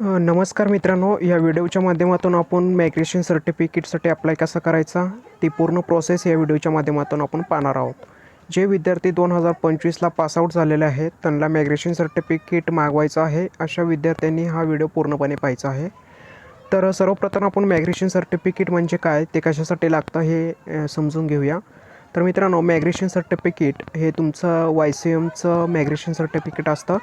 नमस्कार मित्रांनो या व्हिडिओच्या माध्यमातून आपण मायग्रेशन सर्टिफिकेटसाठी अप्लाय कसा करायचा ती पूर्ण प्रोसेस या व्हिडिओच्या माध्यमातून आपण पाहणार आहोत. जे विद्यार्थी दोन हजार पंचवीसला पासआउट झालेले आहेत त्यांना मायग्रेशन सर्टिफिकेट मागवायचं आहे अशा विद्यार्थ्यांनी हा व्हिडिओ पूर्णपणे पाहायचा आहे. तर सर्वप्रथम आपण मायग्रेशन सर्टिफिकेट म्हणजे काय ते कशासाठी लागतं हे समजून घेऊया. तर मित्रांनो मॅग्रेशन सर्टिफिकेट हे तुमचं वाय सी एमचं मॅग्रेशन सर्टिफिकेट असतं.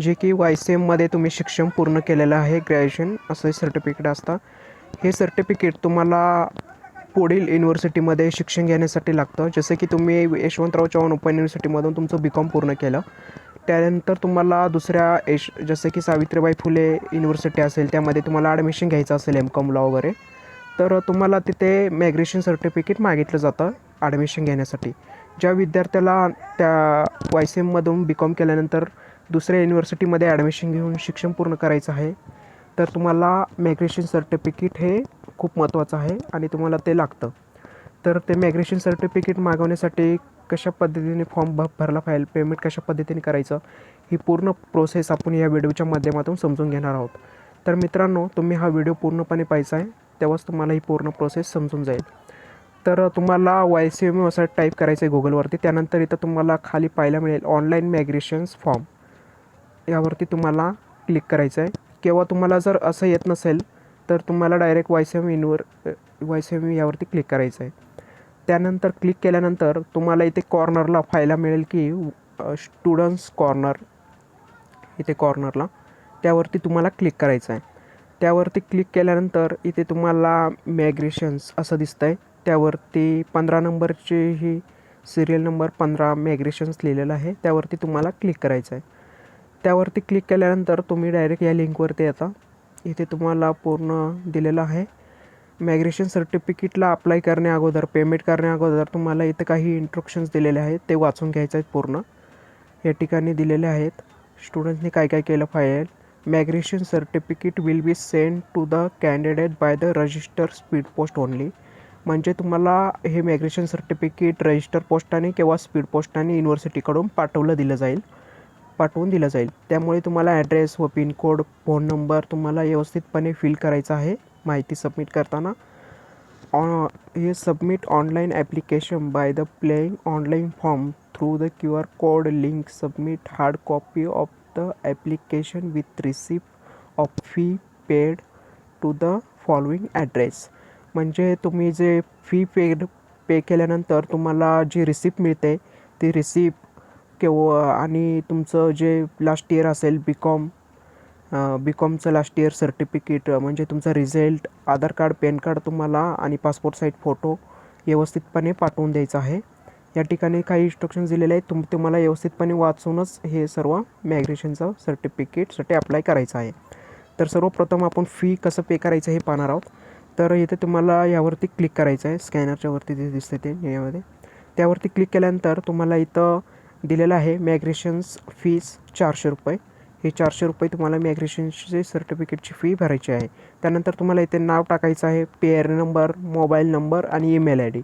जे की वाय सी एममध्ये तुम्ही शिक्षण पूर्ण केलेलं आहे ग्रॅज्युएशन असं सर्टिफिकेट असतं. हे सर्टिफिकेट तुम्हाला पुढील युनिव्हर्सिटीमध्ये शिक्षण घेण्यासाठी लागतं. जसं की तुम्ही यशवंतराव चव्हाण ओपन युनिव्हर्सिटीमधून तुमचं बी कॉम पूर्ण केलं. त्यानंतर तुम्हाला दुसऱ्या एश जसं की सावित्रीबाई फुले युनिव्हर्सिटी असेल त्यामध्ये तुम्हाला ॲडमिशन घ्यायचं असेल एम कॉमला वगैरे. तर तुम्हाला तिथे मॅग्रेशन सर्टिफिकेट मागितलं जातं ॲडमिशन घेण्यासाठी. ज्या विद्यार्थ्याला त्या वाय सी एममधून बी कॉम केल्यानंतर दुसऱ्या युनिव्हर्सिटीमध्ये ॲडमिशन घेऊन शिक्षण पूर्ण करायचं आहे. तर तुम्हाला मॅग्रेशन सर्टिफिकेट हे खूप महत्त्वाचं आहे आणि तुम्हाला ते लागतं. तर ते मॅग्रेशन सर्टिफिकेट मागवण्यासाठी कशा पद्धतीने फॉर्म भ भरला पाहिजे पेमेंट कशा पद्धतीने करायचं ही पूर्ण प्रोसेस आपण या व्हिडिओच्या माध्यमातून समजून घेणार आहोत. तर मित्रांनो तुम्ही हा व्हिडिओ पूर्णपणे पाहायचा आहे तेव्हाच तुम्हाला ही पूर्ण प्रोसेस समजून जाईल. तर तुम्हाला वाय सी एम असं टाईप करायचं आहे गुगलवरती त्यानंतर इथं तुम्हाला खाली पाहायला मिळेल ऑनलाईन मॅग्रेशन्स फॉर्म यावरती तुम्हाला क्लिक करायचं आहे किंवा तुम्हाला जर असं येत नसेल तर तुम्हाला डायरेक्ट वाय सी एम इनवर वाय सी एम यावरती क्लिक करायचं आहे त्यानंतर क्लिक केल्यानंतर तुम्हाला इथे कॉर्नरला पाहायला मिळेल की स्टुडंट्स कॉर्नर इथे कॉर्नरला त्यावरती तुम्हाला क्लिक करायचं आहे त्यावरती क्लिक केल्यानंतर इथे तुम्हाला मॅग्रेशन्स असं दिसतं आहे त्यावरती पंधरा नंबरची ही सिरियल नंबर पंधरा मॅग्रेशन्स लिहिलेलं आहे. त्यावरती तुम्हाला क्लिक करायचं आहे त्यावरती क्लिक केल्यानंतर तुम्ही डायरेक्ट या लिंकवरती येता. इथे तुम्हाला पूर्ण दिलेलं आहे. मॅग्रेशन सर्टिफिकेटला अप्लाय करण्या अगोदर पेमेंट करण्या अगोदर तुम्हाला इथं काही इंस्ट्रक्शन्स दिलेले आहेत. ते वाचून घ्यायचे आहेत पूर्ण. या ठिकाणी दिलेले आहेत. स्टुडंट्सनी काय काय केलं पाहिजे? Migration certificate will be send to the candidate by the register speed post only म्हणजे तुम्हाला हे मॅग्रेशन सर्टिफिकेट रजिस्टर पोस्टाने किंवा स्पीड पोस्टाने युनिव्हर्सिटीकडून पाठवलं दिलं जाईल. पाठवून दिलं जाईल. त्यामुळे तुम्हाला ॲड्रेस व पिनकोड फोन नंबर तुम्हाला व्यवस्थितपणे फिल करायचा आहे माहिती सबमिट करताना. ऑ हे submit online application by the playing online form through the Q R code link submit hard copy of the application with receipt of fee paid to the following address म्हणजे तुम्ही जे fee paid पे केल्यानंतर तुम्हाला जी receipt मिळते ती receipt किंवा आणि तुमचं जे लास्ट इयर असेल बी कॉम बी कॉमचं लास्ट इयर सर्टिफिकेट म्हणजे तुमचा result Aadhaar card pan card तुम्हाला आणि पासपोर्ट साईज फोटो व्यवस्थितपणे पाठवून द्यायचा आहे. या ठिकाणी काही इन्स्ट्रक्शन्स दिलेले आहेत. तुम तुम्हाला व्यवस्थितपणे वाचूनच हे सर्व मॅग्रेशनचं सर्टिफिकेटसाठी अप्लाय करायचं आहे. तर सर्वप्रथम आपण फी कसं पे करायचं हे पाहणार आहोत. तर इथे तुम्हाला यावरती क्लिक करायचं आहे. स्कॅनरच्यावरती जे दिसते ते यामध्ये. त्यावरती क्लिक केल्यानंतर तुम्हाला इथं दिलेलं आहे. मॅग्रेशन्स फीस चारशे रुपये. हे चारशे रुपये तुम्हाला मॅग्रेशनची सर्टिफिकेटची फी भरायची आहे. त्यानंतर तुम्हाला इथे नाव टाकायचं आहे. P R number mobile number आणि ईमेल आय डी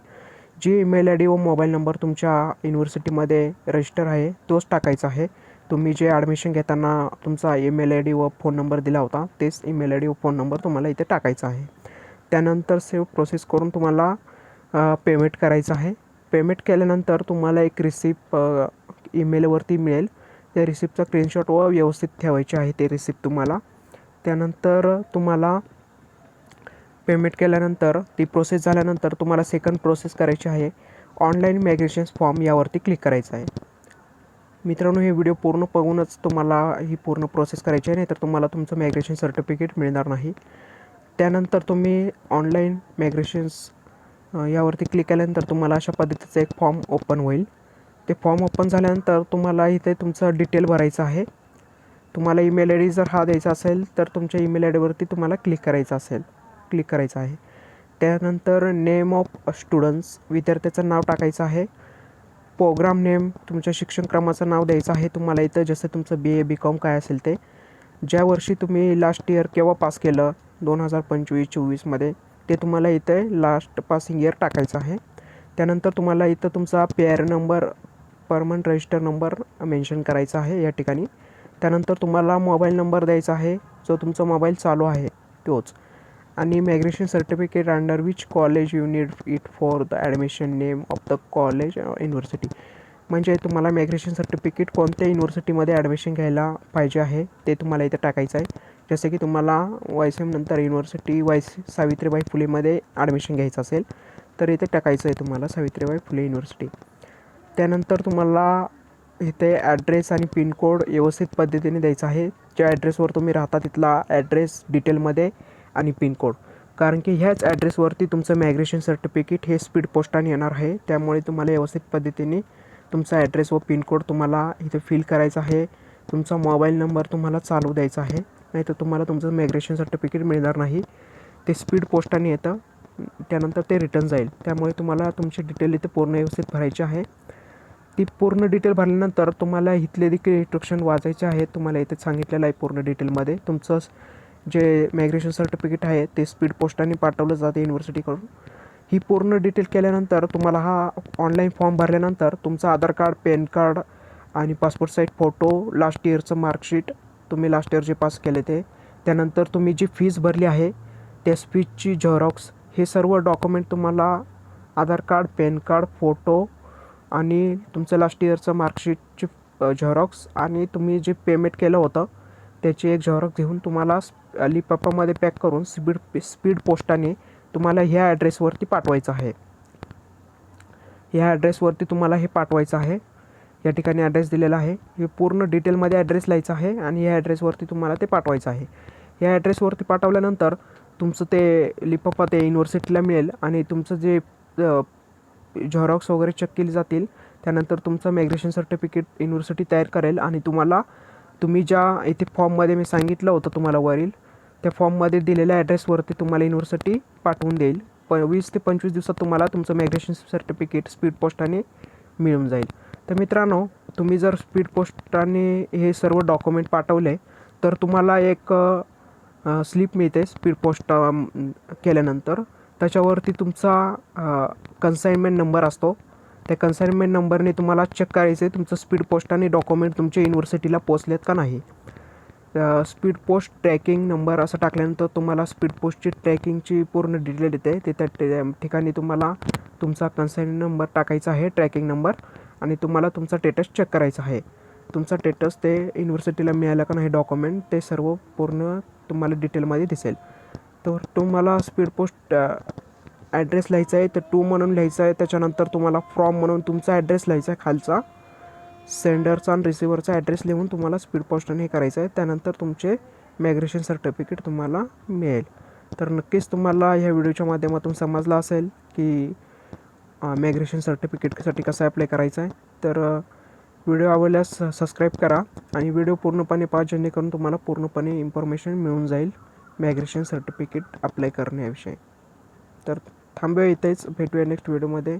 जी ईमेल आय डी व मोबाईल नंबर तुमच्या युनिव्हर्सिटीमध्ये रजिस्टर आहे तोच टाकायचा आहे. तुम्ही जे ॲडमिशन घेताना तुमचा ईमेल आय डी व फोन नंबर दिला होता तेच ईमेल आय डी व फोन नंबर तुम्हाला इथे टाकायचा आहे. त्यानंतर सेव प्रोसेस करून तुम्हाला पेमेंट करायचं आहे. पेमेंट केल्यानंतर तुम्हाला एक रिसिप ईमेलवरती मिळेल. त्या रिसिप्टचा स्क्रीनशॉट व व्यवस्थित ठेवायचे आहे ते रिसिप्ट तुम्हाला. त्यानंतर तुम्हाला पेमेंट केल्यानंतर ती प्रोसेस झाल्यानंतर तुम्हाला सेकंड प्रोसेस करायची आहे. ऑनलाईन मॅग्रेशन्स फॉर्म यावरती क्लिक करायचं आहे. मित्रांनो हे व्हिडिओ पूर्ण बघूनच तुम्हाला ही पूर्ण प्रोसेस करायची आहे नाही तर तुम्हाला तुमचं मॅग्रेशन सर्टिफिकेट मिळणार नाही. त्यानंतर तुम्ही ऑनलाईन मॅग्रेशन्स यावरती क्लिक केल्यानंतर तुम्हाला अशा पद्धतीचा एक फॉर्म ओपन होईल. ते फॉर्म ओपन झाल्यानंतर तुम्हाला इथे तुमचं डिटेल भरायचं आहे. तुम्हाला ईमेल आय डी जर हा द्यायचा असेल तर तुमच्या ईमेल आय डीवरती तुम्हाला क्लिक करायचं असेल. क्लिक करायचं आहे. त्यानंतर नेम ऑफ स्टुडंट्स विद्यार्थ्याचं नाव टाकायचं आहे. प्रोग्राम नेम तुमच्या शिक्षणक्रमाचं नाव द्यायचं आहे तुम्हाला इथं जसं तुमचं बी ए बी कॉम काय असेल ते. ज्या वर्षी तुम्ही लास्ट इयर केव्हा पास केलं? दोन हजार पंचवीस चोवीसमध्ये ते तुम्हाला इथे लास्ट पासिंग इयर टाकायचं आहे. त्यानंतर तुम्हाला इथं तुमचा P R number permanent register number mention करायचा आहे या ठिकाणी. त्यानंतर तुम्हाला मोबाईल नंबर द्यायचा आहे. जो तुमचा मोबाईल चालू आहे तोच. आणि migration certificate under which college you need it for the admission name of the college university म्हणजे तुम्हाला मॅग्रेशन सर्टिफिकेट कोणत्या युनिव्हर्सिटीमध्ये ॲडमिशन घ्यायला पाहिजे आहे ते तुम्हाला इथं टाकायचं आहे. जसं की तुम्हाला वाय सी एमनंतर युनिव्हर्सिटी वाय सी सावित्रीबाई फुलेमध्ये ॲडमिशन घ्यायचं असेल तर इथे टाकायचं आहे तुम्हाला सावित्रीबाई फुले युनिव्हर्सिटी त्यानंतर तुम्हाला इथे ॲड्रेस आणि पिनकोड व्यवस्थित पद्धतीने द्यायचा आहे. ज्या ॲड्रेसवर तुम्ही राहता तिथला ॲड्रेस डिटेलमध्ये आणि पिनकोड कारण की ह्याच ॲड्रेसवरती तुमचं मॅग्रेशन सर्टिफिकेट हे स्पीड पोस्टाने येणार आहे. त्यामुळे तुम्हाला व्यवस्थित पद्धतीने तुमचा ॲड्रेस व पिनकोड तुम्हाला इथे फिल करायचा आहे. तुमचा मोबाईल नंबर तुम्हाला चालू द्यायचा आहे. नाही तर तुम्हाला तुमचं मॅग्रेशन सर्टिफिकेट मिळणार नाही. ते स्पीड पोस्टाने येतं. त्यानंतर ते रिटर्न जाईल. त्यामुळे तुम्हाला तुमची डिटेल इथे पूर्ण व्यवस्थित भरायची आहे. ती पूर्ण डिटेल भरल्यानंतर तुम्हाला इथले देखील इन्स्ट्रक्शन वाचायचे आहे तुम्हाला इथे सांगितलेलं आहे पूर्ण डिटेलमध्ये तुमचं जे मॅग्रेशन सर्टिफिकेट आहे ते स्पीड पोस्टाने पाठवलं जाते युनिव्हर्सिटीकडून ही पूर्ण डिटेल केल्यानंतर तुम्हाला हा ऑनलाईन फॉर्म भरल्यानंतर तुमचं आधार कार्ड पॅन कार्ड आणि पासपोर्ट साईज फोटो लास्ट इयरचं मार्कशीट तुम्ही लास्ट इयर जे पास केले ते. त्यानंतर तुम्ही जी फीज भरली आहे त्या फीजची झेरॉक्स हे सर्व डॉक्युमेंट तुम्हाला Aadhaar card pan card photo आणि तुमचं लास्ट इयरचं मार्कशीटची झेरॉक्स आणि तुम्ही जे पेमेंट केलं होतं त्याची एक झेरॉक्स घेऊन तुम्हाला लिपापामध्ये पॅक करून स्पीड स्पीड पोस्टाने तुम्हाला ह्या ॲड्रेसवरती पाठवायचं आहे. ह्या ॲड्रेसवरती तुम्हाला हे पाठवायचं आहे. या ठिकाणी ॲड्रेस दिलेला आहे. हे पूर्ण डिटेलमध्ये ॲड्रेस लिहायचा आहे आणि या ॲड्रेसवरती तुम्हाला ते पाठवायचं आहे. या ॲड्रेसवरती पाठवल्यानंतर तुमचं ते लिपापा ते युनिव्हर्सिटीला मिळेल आणि तुमचं जे झेरॉक्स वगैरे चेक केली जातील. त्यानंतर तुमचं मॅग्रेशन सर्टिफिकेट युनिव्हर्सिटी तयार करेल आणि तुम्हाला तुम्ही ज्या इथे फॉर्ममध्ये मी सांगितलं होतं तुम्हाला वरील त्या फॉर्ममध्ये दिलेल्या ॲड्रेसवरती तुम्हाला युनिव्हर्सिटी पाठवून देईल. प वीस ते पंचवीस दिवसात तुम्हाला तुमचं मॅग्रेशन सर्टिफिकेट स्पीड पोस्टाने मिळून जाईल. तर मित्रांनो तुम्ही जर स्पीड पोस्टाने हे सर्व डॉक्युमेंट पाठवले तर तुम्हाला एक स्लिप मिळते स्पीड पोस्ट केल्यानंतर. त्याच्यावरती तुमचा कन्साइनमेंट नंबर असतो. त्या कन्साइनमेंट नंबरने तुम्हाला चेक करायचं आहे तुमचं स्पीड पोस्ट आणि डॉक्युमेंट तुमच्या युनिव्हर्सिटीला पोचलेत का नाही. स्पीड पोस्ट ट्रॅकिंग नंबर असं टाकल्यानंतर तुम्हाला स्पीड पोस्टची ट्रॅकिंगची पूर्ण डिटेल येते. ते त्या ठिकाणी तुम्हाला तुमचा कन्साइन नंबर टाकायचा आहे ट्रॅकिंग नंबर आणि तुम्हाला तुमचा स्टेटस चेक करायचा आहे. तुमचा स्टेटस ते युनिव्हर्सिटीला मिळालं का नाही डॉक्युमेंट ते सर्व पूर्ण तुम्हाला डिटेलमध्ये दिसेल. तर तुम्हाला स्पीड पोस्ट ॲड्रेस लिहायचा आहे तर टू म्हणून लिहायचा आहे त्याच्यानंतर तुम्हाला फ्रॉम म्हणून तुमचा ॲड्रेस लिहायचा आहे खालचा. सेंडरचा आणि रिसिव्हरचा ॲड्रेस लिहून तुम्हाला स्पीड पोस्टने हे करायचं आहे त्यानंतर तुमचे मॅग्रेशन सर्टिफिकेट तुम्हाला मिळेल. तर नक्कीच तुम्हाला ह्या व्हिडिओच्या माध्यमातून समजलं असेल की मॅग्रेशन सर्टिफिकेटसाठी कसं अप्लाय करायचं आहे. तर व्हिडिओ आवडल्यास सबस्क्राईब करा आणि व्हिडिओ पूर्णपणे पाहा जेणेकरून तुम्हाला पूर्णपणे इन्फॉर्मेशन मिळून जाईल. मॅग्रेशन सर्टिफिकेट अप्लाय करण्याविषयी. तर थांबूया इथेच. भेटूया नेक्स्ट व्हिडिओमध्ये